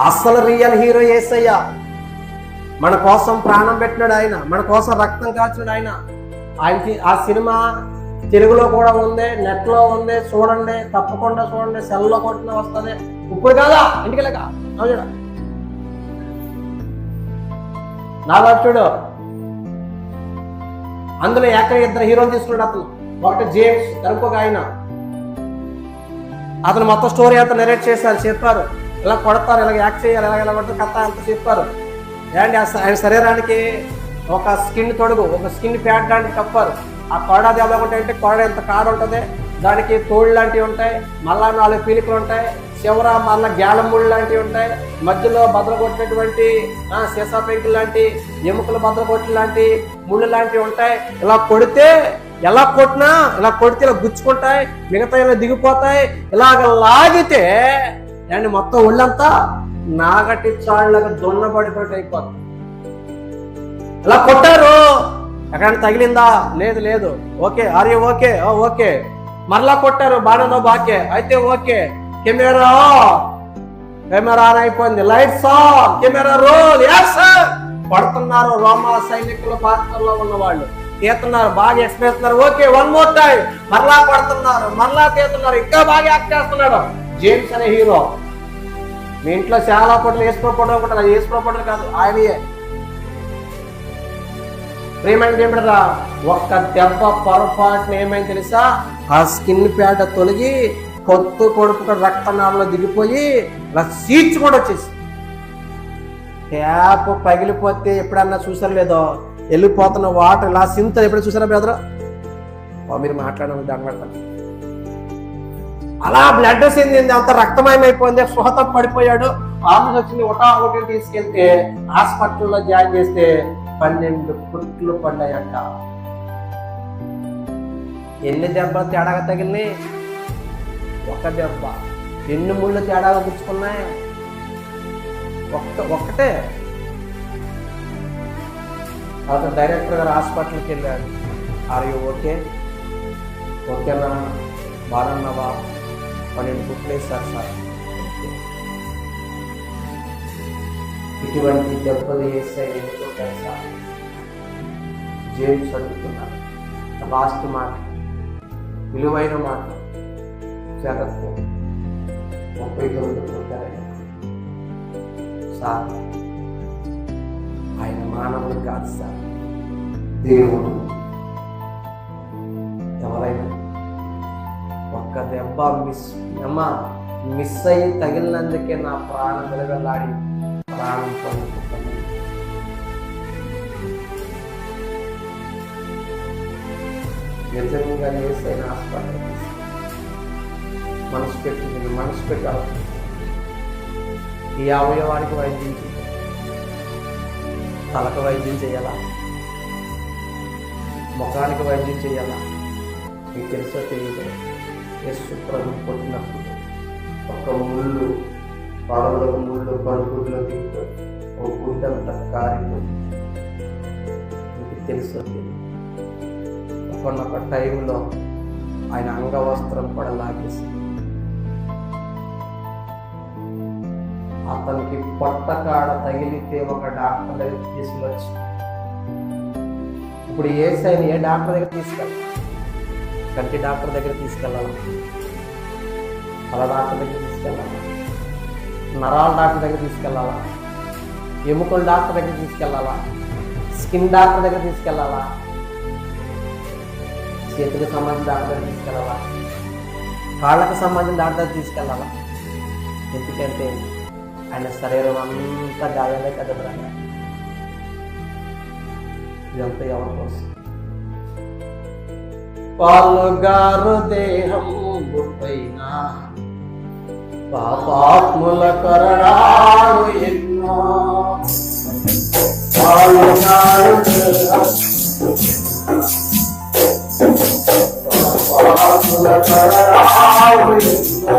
అసలు real hero ఏసయ్య. మన కోసం ప్రాణం పెట్టినాడు ఆయన. మన కోసం రక్తం కాల్చాడు ఆయన. ఆయనకి ఆ సినిమా తెలుగులో కూడా ఉంది నెట్లో ఉంది చూడండి తప్పకుండా చూడండి సెల్లో కొట్టిన వస్తుంది. ఇప్పుడు కాదా? ఇంటికి వెళ్ళక. అవునా నా చూడు. అందులో ఏక ఇద్దరు హీరోలు తీసుకున్నాడు అతను. ఒకటి జేమ్స్ ఇంకొక ఆయన. అతను మొత్తం స్టోరీ అంతా నెరేట్ చేశారు చెప్పారు. ఇలా కొడతారు ఇలా యాక్ట్ చేయాలి ఇలా ఇలా కొడతారు కథ అంత చెప్పారు. ఏంటి ఆయన శరీరానికి ఒక స్కిన్ తొడుగు ఒక స్కిన్ ప్యాడ్ లాంటివి కప్పారు. ఆ కొడ దెబ్బ అంటే కొడ ఎంత కాడ ఉంటుంది దానికి తోళ్ళు లాంటివి ఉంటాయి మళ్ళా నాలుగు పీలికలు ఉంటాయి చివర మళ్ళీ గ్యాలముళ్ళు లాంటివి ఉంటాయి మధ్యలో బద్దలు కొట్టినటువంటి సీసా పెంకులు లాంటి ఎముకలు బద్దలు లాంటి ముళ్ళు లాంటివి ఉంటాయి. ఇలా కొడితే ఎలా కొట్టినా ఇలా కొడితే ఇలా గుచ్చుకుంటాయి మిగతా ఇలా దిగిపోతాయి ఇలాగ లాగితే అండ్ మొత్తం ఒళ్ళంతా నాగటి చాళ్ళగా దొన్నబడిపోయి అయిపోతుంది. ఇలా కొట్టారు? ఎక్కడ తగిలిందా? లేదు లేదు. Okay Arya okay? ఓ, ఓకే. మరలా కొట్టారు బాణంలో బాకే. అయితే ఓకే. కెమెరా కెమెరా ఆన్ అయిపోయింది. Lights on. Camera roll. Yes పడుతున్నారు రోమా సైనికుల పాత్రలో ఉన్న వాళ్ళు తీస్తున్నారు బాగా ఎక్స్ప్రెస్తున్నారు ఓకే వన్ మోర్ టైం మరలా పడుతున్నారు మరలా తీస్తున్నారు. ఇంకా బాగా యాక్ట్ చేస్తున్నాడు. జేమ్స్ అనే హీరో మీ ఇంట్లో చాలా పొట్లు వేసుకోకపోవడం అది వేసుకోకపోవడం కాదు ఆయనయే. ప్రేమంటే ఏమిటరా ఒక్క దెబ్బ పొరపాటున ఏమైంది తెలుసా? ఆ స్కిన్ ప్యాడ్ తొలగి కొత్త కొడుకు రక్తనాళంలో దిగిపోయి ఇలా సీడ్స్ కూడా వచ్చేసి ట్యాప్ పగిలిపోతే ఎప్పుడన్నా చూసారు లేదో? వెళ్ళిపోతున్న వాటర్ ఇలా సింత ఎప్పుడు చూసారా బ్రదర్? మీరు మాట్లాడడం దాన్ని పెడతాను అలా బ్లడ్ చెందింది అంత రక్తమయం అయిపోయింది పడిపోయాడు. ఆమె వచ్చింది ఒకటా ఒకటి తీసుకెళ్తే హాస్పిటల్లో జాయిన్ చేస్తే పన్నెండు పుట్లు పడ్డాయంట. ఎన్ని దెబ్బలు తేడాగా తగిలినాయి? ఒక దెబ్బ. ఎన్ని ముళ్ళు తేడాగా పుచ్చుకున్నాయి ఒక్క ఒక్కటే. తర్వాత డైరెక్టర్ గారు హాస్పిటల్కి వెళ్ళాడు ఆర్ యూ ఓకే? ఓకేనా బాగున్నావా? పన్నెండు పుట్లు వేస్తారు సార్. ఇటువంటి దెబ్బలు వేస్తే ఎందుకుంటారు సార్? జేమ్స్ అడుగుతున్నారు లాస్ట్ మాట. విలువైన మాట. జగత్తు ముప్పై తొమ్మిది పుట్టారు సార్ ఆయన మానవుడు కాదు సార్. దేవుడు. ఒక్క దెబ్బ మిస్ అమ్మ మిస్ అయ్యి తగిలినందుకే నా ప్రాణం వెలగలాడి ప్రాణం పొందుతున్నాను నిజంగా ఏసైన హాస్పిటల్ మనసు పెట్టింది మనసు పెట్టాలి ఈ అవయవానికి వైద్యం తలకు వైద్యం చేయాలా? ముఖానికి వైద్యం చేయాలా? మీకు తెలుసో తెలియదు యస్సు ప్రభు కొట్టినప్పుడు ఒక ముళ్ళు పడవలో ముళ్ళు పరుగుల్లో దిగిపోయి ఒక గుడ్డంతా కారిపోయింది. మీకు తెలుసో ఒకనొక టైంలో ఆయన అంగవస్త్రం కూడా లాగేసి అతనికి పొట్ట కాడ తగిలితే ఒక డాక్టర్ దగ్గర తీసుకొచ్చి ఇప్పుడు ఏ సైన్ ఏ డాక్టర్ దగ్గర తీసుకెళ్ళి కంటి డాక్టర్ దగ్గర తీసుకెళ్ళాలి? తల డాక్టర్ దగ్గర తీసుకెళ్ళాలి? నరాల డాక్టర్ దగ్గర తీసుకెళ్ళాలా? ఎముకల డాక్టర్ దగ్గర తీసుకెళ్ళాలా? స్కిన్ డాక్టర్ దగ్గర తీసుకెళ్ళాలా? చేతులకు సంబంధించిన డాక్టర్ దగ్గర తీసుకెళ్ళాలా? కాళ్ళకు సంబంధించిన డాక్టర్ దగ్గర తీసుకెళ్ళాలా? ఎందుకంటే ఆయన శరీరం అంతా గాయాలే కదా ఇదంతా ఎవరి కోసం? పాలుగారు దేహం పైన పాపాత్ముల కరణాలు ఎన్నో. పాలుగారు పాపాత్ముల కరణాలు ఎన్నో.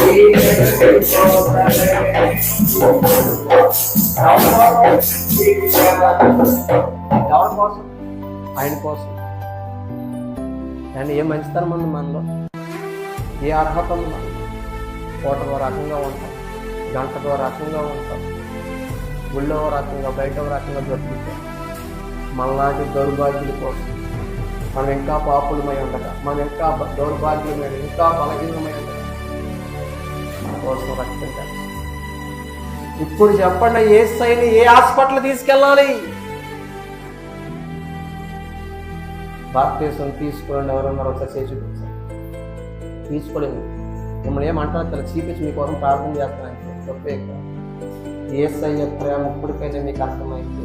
ఎవరి కోసం. ఆయన కోసం అండ్ ఏ మంచితనం ఉంది మనలో? ఏ అర్హత ఉంది మనలో? రకంగా ఉంటాం. గంటలో రకంగా ఉంటాం. గుళ్ళో రకంగా బయట రకంగా బ్రతుకుతాం. మనలాంటి దౌర్భాగ్యుల కోసం. మనం ఇంకా పాపులమై ఉండగా మనం ఇంకా దౌర్భాగ్యమైన ఇంకా బలహీనమై ఉండగా కోసం రక్తం కలిసి ఇప్పుడు చెప్పండి ఏ సైని ఏ హాస్పిటల్ తీసుకెళ్ళాలి? భారతదేశం తీసుకోండి ఎవరన్నారు ఒకసారి చేసి చూపించారు తీసుకోలేదు. మిమ్మల్ని ఏమంటారు కదా చూపించి మీకోసం ప్రార్థన చేస్తాను తప్పే ఏసయ్య ప్రేమ ఇప్పటికైనా మీకు అర్థమైంది?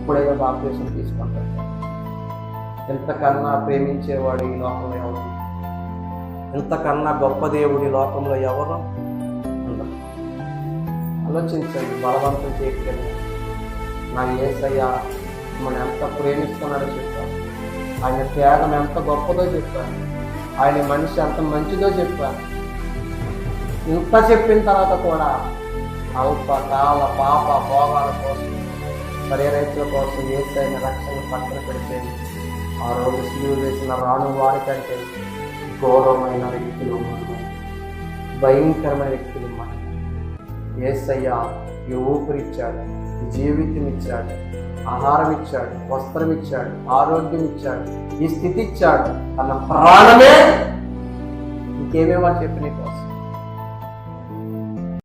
ఇప్పుడైనా భారతదేశం తీసుకుంటారు. ఎంతకన్నా ప్రేమించేవాడు ఈ లోకమే అవుతుంది ఎంతకన్నా గొప్ప దేవుడి లోకంలో ఎవరు? ఉండరు ఆలోచించండి బలవంతం చేయగలిగి నా ఏసయ్య మనం ఎంత ప్రేమిస్తున్నాడో చెప్పాను ఆయన త్యాగం ఎంత గొప్పదో చెప్పాను ఆయన మనిషి ఎంత మంచిదో చెప్పాను ఇంత చెప్పిన తర్వాత కూడా అల్ప కాల పాప భోగాల కోసం పరిరైతుల కోసం ఏసైన రక్షణ పక్కన పెడితే ఆ రోజు సిలువ వేసిన రాను వారి కంటే ఘోరమైన వ్యక్తులు మనం. భయంకరమైన వ్యక్తులు మనం ఏసయ్య ఈ ఊపిరిచ్చాడు ఈ జీవితం ఇచ్చాడు ఆహారం ఇచ్చాడు వస్త్రం ఇచ్చాడు ఆరోగ్యం ఇచ్చాడు ఈ స్థితి ఇచ్చాడు తన ప్రాణమే ఇంకేమేమో చెప్పిన కోసం